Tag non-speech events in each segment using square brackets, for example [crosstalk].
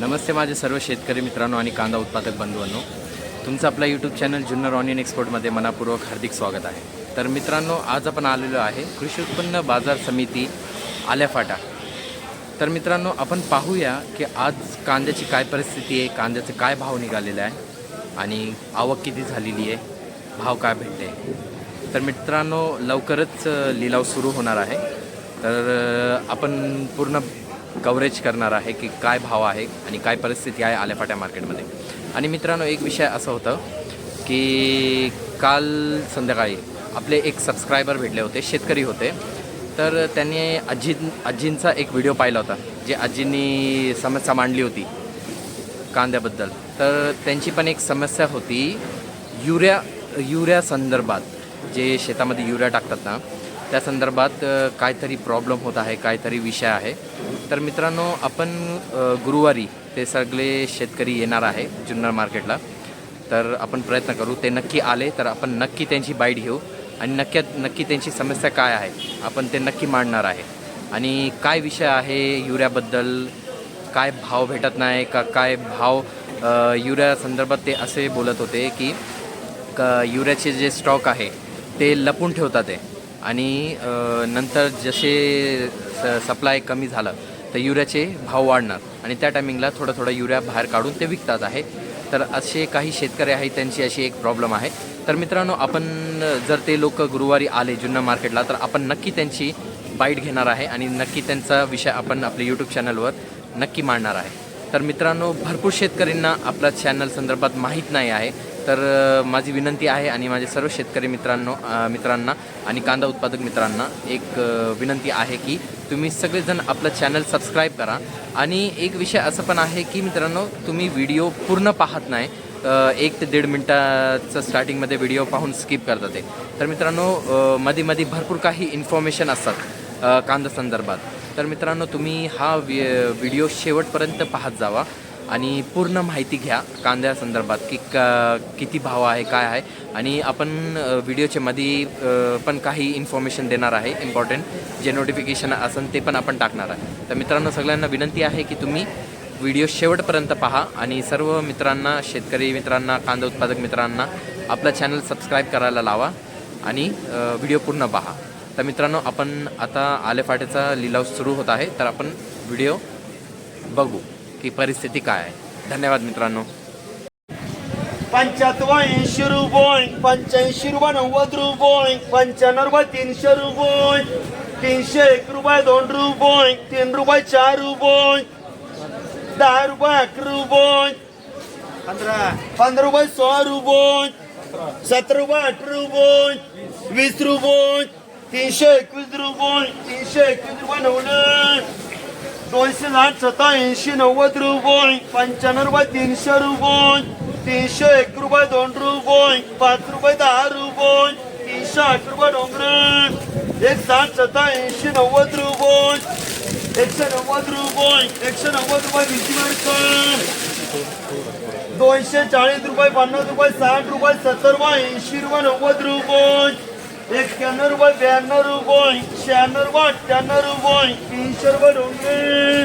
नमस्ते माझे सर्व शेतकरी मित्रांनो आणि कांदा उत्पादक बंधूंनो. तुमचं आपला यूट्यूब चॅनल जुन्नर ऑनियन एक्सपोर्टमध्ये मनापूर्वक हार्दिक स्वागत आहे. तर मित्रांनो आज आपण आलेलो आहे कृषी उत्पन्न बाजार समिती आल्याफाटा. तर मित्रांनो आपण पाहूया की आज कांद्याची काय परिस्थिती आहे कांद्याचं काय भाव निघालेलं आहे आणि आवक किती झालेली आहे भाव काय भेटते तर मित्रांनो लवकरच लिलाव सुरू होणार आहे. तर आपण पूर्ण कव्हरेज करणार आहे की काय भाव आहे आणि काय परिस्थिती आहे आल्याफाट्या मार्केटमध्ये. आणि मित्रांनो एक विषय असं होतं की काल संध्याकाळी आपले एक सबस्क्रायबर भेटले होते शेतकरी होते. तर त्यांनी आजी आजींचा एक व्हिडिओ पाहिला होता जे आजींनी समस्या मांडली होती कांद्याबद्दल. तर त्यांची पण एक समस्या होती युरिया युरिया संदर्भात. जे शेतामध्ये युरिया टाकतात ना त्या संदर्भात काहीतरी प्रॉब्लेम होत आहे काहीतरी विषय आहे. तर मित्रांनो आपण गुरुवारी ते सगळे शेतकरी येणार आहे जुन्नर मार्केटला. तर आपण प्रयत्न करू ते नक्की आले तर आपण नक्की त्यांची बाईट घेऊ. आणि नक्की नक्की त्यांची समस्या काय आहे आपण ते नक्की मांडणार आहे. आणि काय विषय आहे युरियाबद्दल? काय भाव भेटत नाही का? काय भाव युऱ्या युरिया संदर्भात ते असे बोलत होते की का युरियाचे जे स्टॉक आहे ते लपून ठेवतात ते. आणि नंतर जसे स सप्लाय कमी झालं तर युरियाचे भाव वाढणार. आणि त्या टायमिंगला थोडं थोडं युरिया बाहेर काढून ते विकतात आहे. तर असे काही शेतकरी आहेत त्यांची अशी एक प्रॉब्लेम आहे. तर मित्रांनो आपण जर ते लोक गुरुवारी आले जुन्नर मार्केटला तर आपण नक्की त्यांची बाईट घेणार आहे आणि नक्की त्यांचा विषय आपण आपल्या यूट्यूब चॅनलवर नक्की मांडणार आहे. तर मित्रांनो भरपूर शेतकऱ्यांना आपल्या चॅनल संदर्भात माहीत नाही आहे. तर माझी विनंती आहे आणि माझे सर्व शेतकरी मित्रांनो मित्रांना आणि कांदा उत्पादक मित्रांना एक विनंती आहे की तुम्ही सगळेजण आपलं चॅनल सबस्क्राईब करा. आणि एक विषय असं पण आहे की मित्रांनो तुम्ही व्हिडिओ पूर्ण पाहत नाही एक ते दीड मिनटाचं स्टार्टिंगमध्ये व्हिडिओ पाहून स्किप करतात ते. तर मित्रांनो मध्ये मध्ये भरपूर काही इन्फॉर्मेशन असतात कांदा संदर्भात. तर मित्रांनो तुम्ही हा वि व्हिडिओ शेवटपर्यंत पाहत जावा. आणि पूर्ण माहिती घ्या कांद्या संदर्भात की का किती भाव आहे काय आहे. आणि आपण व्हिडिओच्या मध्ये पण काही इन्फॉर्मेशन देणार आहे इम्पॉर्टंट जे नोटिफिकेशन असेल ते पण आपण टाकणार आहे. तर मित्रांनो सगळ्यांना विनंती आहे की तुम्ही व्हिडिओ शेवटपर्यंत पहा आणि सर्व मित्रांना शेतकरी मित्रांना कांदा उत्पादक मित्रांना आपलं चॅनल सबस्क्राईब करायला लावा आणि व्हिडिओ पूर्ण पहा. तर मित्रांनो आपण आता आलेफाट्याचा लिलाव सुरू होत आहे. तर आपण व्हिडिओ बघू. की परिस्थिती काय आहे? धन्यवाद मित्रांनो. पंच्याहत्तर ऐंशी रुपये पंच्याऐंशी रुपये नव्वद रुपये पंच्याण्णव रुपये तीनशे रुपये तीनशे एक रुपये दोन रुपये तीन रुपये चार रुपये दहा रुपये अकरा रुपये पंधरा. पंधरा रुपये सोळा रुपये सतरा रुपये अठरा रुपये वीस रुपये तीनशे एकवीस रुपये तीनशे एकवीस रुपये नव्वद दोनशे साठ सत्ताऐंशी नव्वद रुपये पंच्याण्णव रुपये तीनशे रुपये तीनशे एक रुपये दोन रुपये पाच रुपये दहा रुपये तीनशे आठ रुपये डोंगर. एक साठ सत्ताऐंशी नव्वद रुपये एकशे नव्वद रुपये एकशे नव्वद रुपये भीती मार्क दोनशे चाळीस रुपये पन्नास रुपये साठ रुपये सत्तर रुपये ऐंशी रुपये नव्वद रुपये. एक्क्याण्णव रुपये ब्याण्णव रुपये शहाण्णव रुपये अठ्ठ्याण्णव रुपये तीनशे रुपये डोंगर.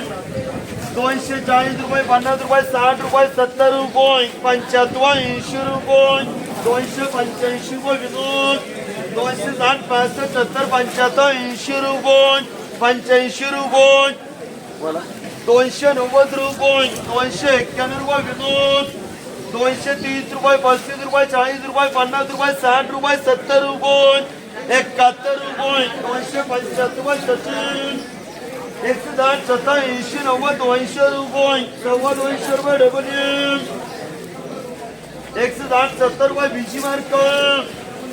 दोनशे चाळीस रुपये पन्नास रुपये साठ रुपये सत्तर रुपये पंच्याहत्तर ऐंशी रुपये दोनशे पंच्याऐंशी रुपये विनोद. दोनशे साठ पासष्ट सत्तर पंच्याहत्तर ऐंशी रुपये पंच्याऐंशी रुपये. दोनशे नव्वद रुपये दोनशे एक्क्याण्णव रुपये विनोद. दोनशे तीस रुपये पस्तीस रुपये चाळीस रुपये पन्नास रुपये साठ रुपये सत्तर रुपये एकाहत्तर रुपये दोनशे पंच्याहत्तर रुपये सचिन एकशे दहा सत्ता ऐंशी नव्वद दोनशे रुपये सव्वा दोनशे रुपये डबल एकशे दहा सत्तर रुपये बीसी मार्क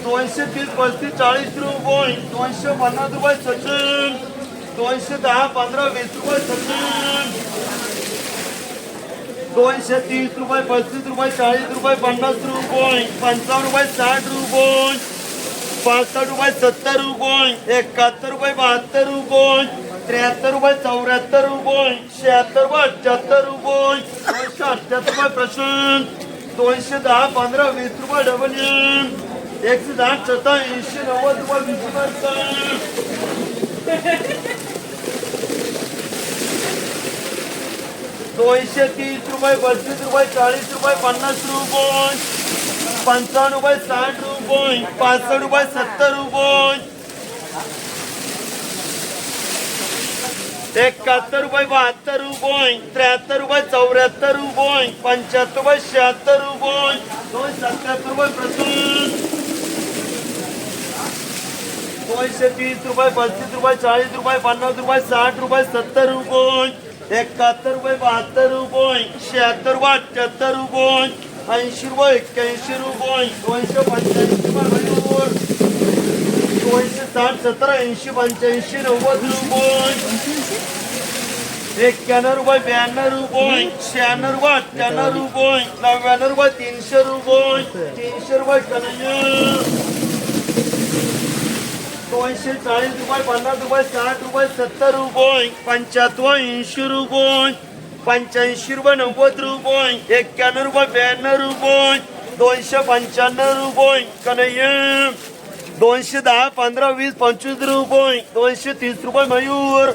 दोनशे तीस पस्तीस चाळीस रुपये दोनशे पन्नास रुपये सचिन दोनशे दहा पंधरा वीस रुपये सचिन दोनशे तीस रुपये पस्तीस रुपये चाळीस रुपये पन्नास रुपये पंचावन्न रुपये साठ रुपये पासष्ट रुपये सत्तर रुपये एकाहत्तर रुपये बहात्तर रुपये त्र्याहत्तर रुपये चौऱ्याहत्तर रुपये शहात्तर रुपये अठ्याहत्तर रुपये दोनशे अठ्याहत्तर रुपये प्रशांत दोनशे दहा पंधरा वीस रुपये डबल e, एकशे दहा सत्ता ऐंशी नव्वद रुपये वीस रुपये [laughs] दोनशे तीस रुपये बत्तीस रुपये चाळीस रुपये पन्नास रुपये पंचावन्न रुपये साठ रुपये पासष्ट रुपये सत्तर रुपये. एकाहत्तर रुपये बहात्तर रुपये त्र्याहत्तर रुपये चौऱ्याहत्तर रुपये पंच्याहत्तर रुपये शहात्तर रुपये. दोन सत्याहत्तर रुपये प्रसून. दोनशे तीस रुपये पस्तीस रुपये चाळीस रुपये पन्नास रुपये साठ रुपये सत्तर रुपये. एकाहत्तर रुपये बहात्तर रुपये शहात्तर रुपये अठ्ठ्याहत्तर रुपये ऐंशी रुपये एक्क्याऐंशी रुपये दोनशे पंच्याऐंशी रुपये. दोनशे साठ सत्तर ऐंशी पंच्याऐंशी नव्वद रुपये. एक्क्याण्णव रुपये ब्याण्णव रुपये शहाण्णव रुपये अठ्ठ्याण्णव रुपये नव्याण्णव रुपये तीनशे रुपये तीनशे रुपये कन्या दोनशे चाळीस रुपये पन्नास रुपये साठ रुपये सत्तर रुपये पंच्याहत्तर ऐंशी रुपये पंच्याऐंशी रुपये नव्वद रुपये एक्क्याण्णव रुपये ब्याण्णव रुपये दोनशे पंच्याण्णव रुपये कन्हैया दोनशे दहा पंधरा वीस पंचवीस रुपये दोनशे तीस रुपये मयूर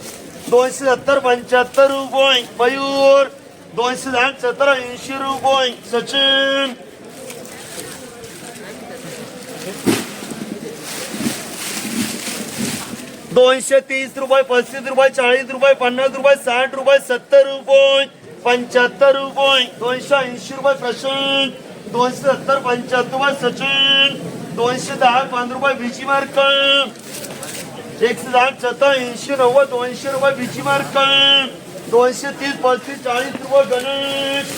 दोनशे सत्तर पंच्याहत्तर रुपये मयूर दोनशे दहा सत्तर ऐंशी रुपये सचिन. दोनशे तीस रुपये पस्तीस रुपये चाळीस रुपये पन्नास रुपये साठ रुपये सत्तर रुपये पंच्याहत्तर रुपये. दोनशे ऐंशी रुपये प्रशांत दोनशे सत्तर पंच्याहत्तर रुपये सचिन दोनशे दहा पंधरा रुपये भिची मार्क. एकशे दहा सत्तर ऐंशी नव्वद दोनशे रुपये बिची मार्क. दोनशे तीस पस्तीस चाळीस रुपये गणेश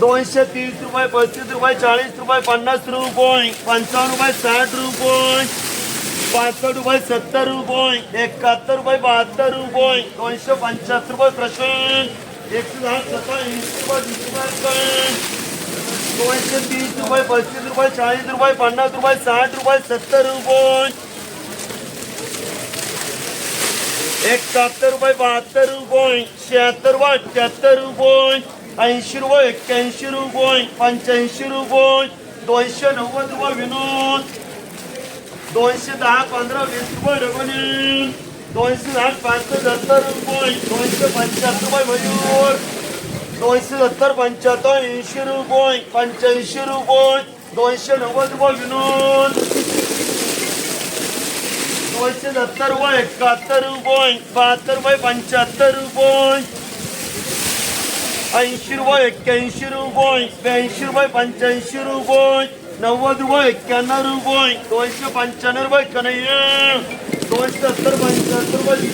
दोनशे तीस रुपये पस्तीस रुपये चाळीस रुपये पन्नास रुपये पंचावन्न रुपये साठ रुपये. पासष्ट रुपये सत्तर रुपये एकाहत्तर रुपये बहात्तर रुपये दोनशे पंच्याहत्तर रुपये प्रशांत एकशे दहा सत्तर ऐंशी रुपये वीस रुपये दोनशे तीस रुपये पस्तीस रुपये चाळीस रुपये पन्नास रुपये साठ रुपये सत्तर रुपये. एकाहत्तर रुपये बहात्तर रुपये शहात्तर रुपये अठ्ठ्याहत्तर रुपये. ऐंशी रुपये एक्क्याऐंशी रुपये पंच्याऐंशी रुपये. दोनशे नव्वद रुपये विनोद. दोनशे दहा पंधरा वीस रुपये रघुनी दोनशे दहा पाचशे सत्तर रुपये दोनशे पंच्याहत्तर रुपये मयूर. दोनशे सत्तर पंच्याहत्तर ऐंशी रुपये पंच्याऐंशी रुपये दोनशे नव्वद रुपये विनोद. दोनशे सत्तर रुपये एकाहत्तर रुपये बहात्तर रुपये पंच्याहत्तर रुपये. ऐंशी रुपये एक्क्याऐंशी रुपये ब्याऐंशी रुपये पंच्याऐंशी रुपये. नव्वद रुपये एक्क्याण्णव रुपये दोनशे पंच्याण्णव रुपये कन्हैया दोनशे सत्तर पंच्याहत्तर रुपये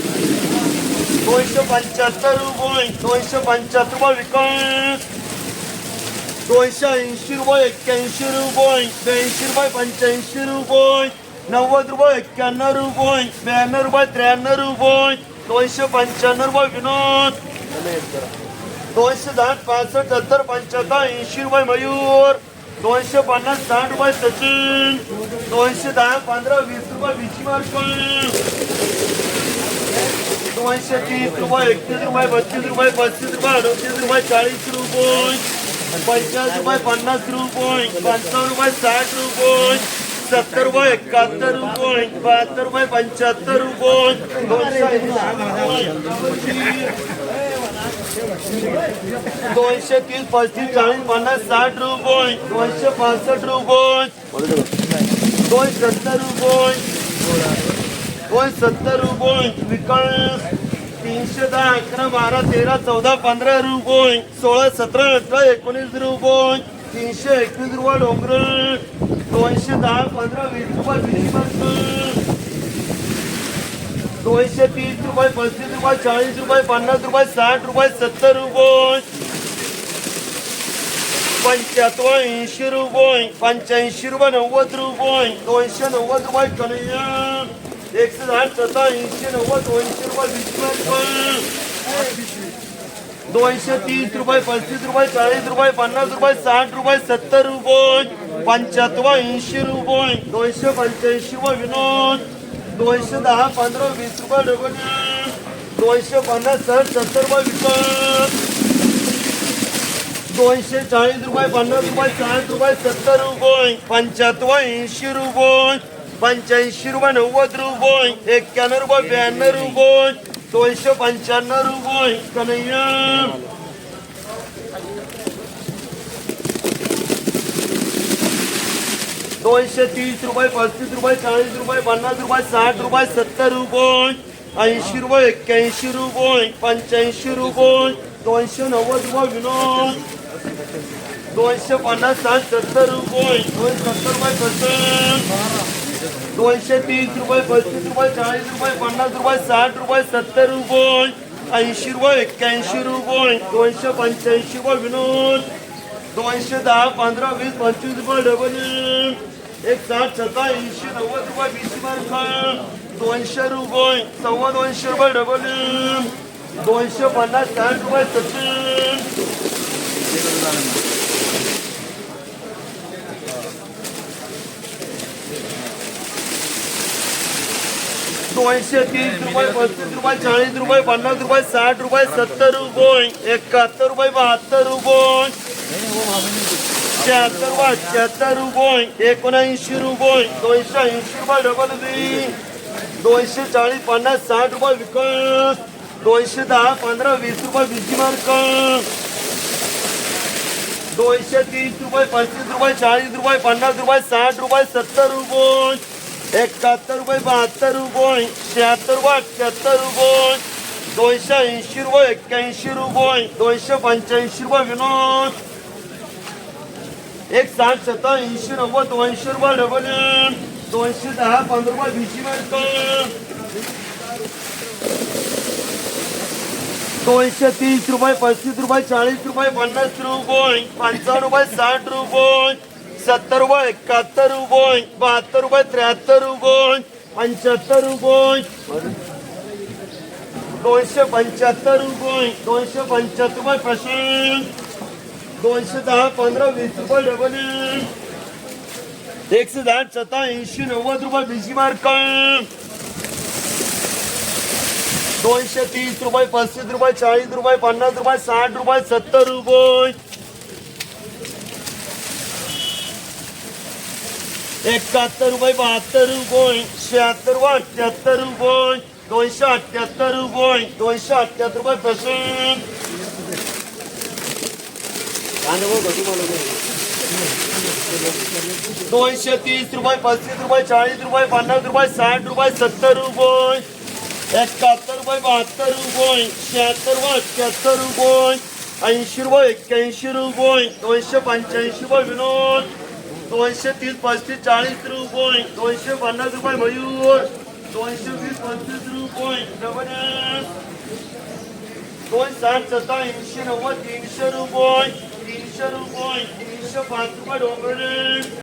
दोनशे पंच्याहत्तर रुपये दोनशे पंच्याहत्तर रुपये विकास दोनशे ऐंशी रुपये एक्क्याऐंशी रुपये ब्याऐंशी रुपये पंच्याऐंशी रुपये नव्वद रुपये एक्क्याण्णव रुपये ब्याण्णव रुपये त्र्याण्णव रुपये दोनशे पंच्याण्णव रुपये विनोद दोनशे दहा पासष्ट सत्तर पंच्याहत्तर ऐंशी रुपये मयूर दोनशे पन्नास साठ रुपये सचिन. दोनशे दहा पंधरा वीस रुपये बिची मार्क दोनशे तीस रुपये एकतीस रुपये बत्तीस रुपये पस्तीस रुपये अडतीस रुपये चाळीस रुपये. पंचाळीस रुपये पन्नास रुपये. पंचावन्न रुपये साठ रुपये. सत्तर रुपये एकाहत्तर रुपये. बहात्तर रुपये पंच्याहत्तर रुपये. दोनशे दोनशे तीस पस्तीस चाळीस पन्नास साठ रुपये. दोनशे पासष्ट रुपये. दोन सत्तर रुपये. दोन सत्तर रुपये. विकल तीनशे दहा अकरा बारा तेरा चौदा पंधरा रुपये. सोळा सतरा अठरा एकोणीस रुपये. तीनशे एकवीस रुपये डोंगर. दोनशे दहा पंधरा वीस रुपये वीस दोनशे तीस रुपये, पस्तीस रुपये, चाळीस रुपये, पन्नास रुपये, साठ रुपये, सत्तर रुपये. पंच्याहत्तर, ऐंशी रुपये, पंच्याऐंशी रुपये, नव्वद रुपये, दोनशे नव्वद रुपये, कन्हैया. एकशे साठ सत्तर ऐंशी नव्वद, दोनशे रुपये, वीस दोनशे तीस रुपये, पस्तीस रुपये, चाळीस रुपये, पन्नास रुपये, साठ रुपये, सत्तर रुपये. पंच्याहत्तर, ऐंशी रुपये. दोनशे पंच्याऐंशी रुपये विनोद. दोनशे दहा पंधरा वीस रुपये डबल दोनशे पन्नास साठ सत्तर रुपये विकत. दोनशे चाळीस रुपये पन्नास रुपये साठ रुपये सत्तर रुपये पंच्याहत्तर ऐंशी रुपये पंच्याऐंशी रुपये नव्वद रुपये एक्क्याण्णव रुपये ब्याण्णव रुपये दोनशे पंच्याण्णव रुपये कन्हैया. दोनशे तीस रुपये पस्तीस रुपये चाळीस रुपये पन्नास रुपये साठ रुपये सत्तर रुपये ऐंशी रुपये एक्क्याऐंशी रुपये पंच्याऐंशी रुपये दोनशे नव्वद रुपये विनोद दोनशे पन्नास साठ सत्तर रुपये दोनशे सत्तर रुपये सत्तर दोनशे तीस रुपये पस्तीस रुपये चाळीस रुपये पन्नास रुपये साठ रुपये सत्तर रुपये ऐंशी रुपये एक्क्याऐंशी रुपये दोनशे पंच्याऐंशी रुपये विनोद दोनशे दहा पंधरा वीस पंचवीस रुपये डबल. एक साठ सत्ता ऐंशी नव्वद रुपये वीस मार्क दोनशे रुपये सव्वा दोनशे रुपये डबल दोनशे पन्नास साठ रुपये सत्तर. दोनशे तीस रुपये पस्तीस रुपये चाळीस रुपये पन्नास रुपये साठ रुपये सत्तर रुपये एकाहत्तर रुपये बहात्तर रुपये. शहात्तर रुपये रुपये एकोणऐंशी रुपये दोनशे ऐंशी रुपये डबल बी दोनशे चाळीस पन्नास साठ रुपये विकत दोनशे दहा पंधरा वीस रुपये बीजी मार्क दोनशे तीस रुपये पस्तीस रुपये चाळीस रुपये पन्नास रुपये साठ रुपये सत्तर रुपये एकाहत्तर रुपये बहात्तर रुपये शहात्तर रुपये अठ्याहत्तर रुपये दोनशे ऐंशी रुपये एक्क्याऐंशी रुपये दोनशे पंच्याऐंशी रुपये विनोद एक साठ सत्तर ऐंशी नव्वद दोनशे रुपये डबल दोनशे दहा पंधरा रुपये वीसी मार्क दोनशे तीस रुपये पस्तीस रुपये चाळीस रुपये पन्नास रुपये पंचावन्न रुपये साठ रुपये सत्तर रुपये एकाहत्तर रुपये बहात्तर रुपये त्र्याहत्तर रुपये पंच्याहत्तर रुपये. दोनशे पंच्याहत्तर रुपये दोनशे पंच्याहत्तर रुपये प्रश्न. दोनशे दहा पंधरा वीस रुपये डबल. एकशे दहा सत्ता ऐंशी नव्वद रुपये बीसी मार्क. दोनशे तीस रुपये पस्तीस रुपये चाळीस रुपये पन्नास रुपये साठ रुपये सत्तर रुपये. एकाहत्तर रुपये बहात्तर रुपये शहात्तर रुपये अठ्याहत्तर रुपये दोनशे अठ्याहत्तर रुपये दोनशे अठ्याहत्तर रुपये पसंत दोनशे तीस रुपये पस्तीस रुपये चाळीस रुपये पन्नास रुपये साठ रुपये सत्तर रुपये. एकाहत्तर रुपये बहात्तर रुपये शहात्तर रुपये अठ्याहत्तर रुपये ऐंशी रुपये एक्क्याऐंशी रुपये दोनशे पंच्याऐंशी रुपये विनोद दोनशे तीस पस्तीस चाळीस रुपये दोनशे पन्नास रुपये मयूर दोनशे वीस पंचवीस रुपये डबल दोन साठ सत्ता ऐंशी नव्वद तीनशे रुपये. तीनशे रुपये तीनशे पाच रुपये डोंगरे